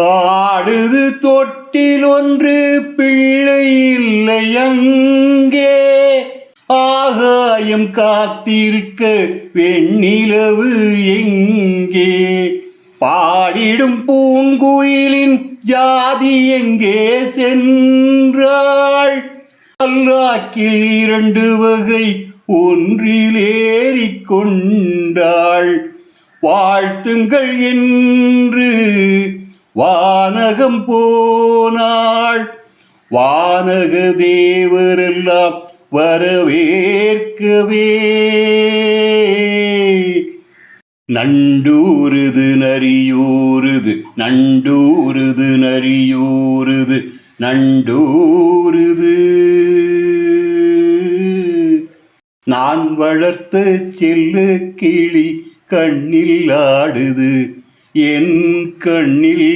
ஆடுது தொட்டில் ஒன்று பிள்ளை இல்லை அங்கே. ஆகாயம் காத்திருக்க வெண்ணிலவு எங்கே? பாடிடும் பூங்குயிலின் ஜாதி எங்கே சென்றாள்? அல்லாக்கில் இரண்டு வகை ஒன்றிலேறிக் கொண்டாள். வாழ்த்துங்கள் என்று வானகம் போனாள். வானக தேவரெல்லாம் வரவேற்கவே. நண்டூருது நரியூருது நண்டூருது நரியூருது நண்டூருது. நான் வளர்த்த செல்லு கிளி கண்ணில் ஆடுது என் கண்ணில்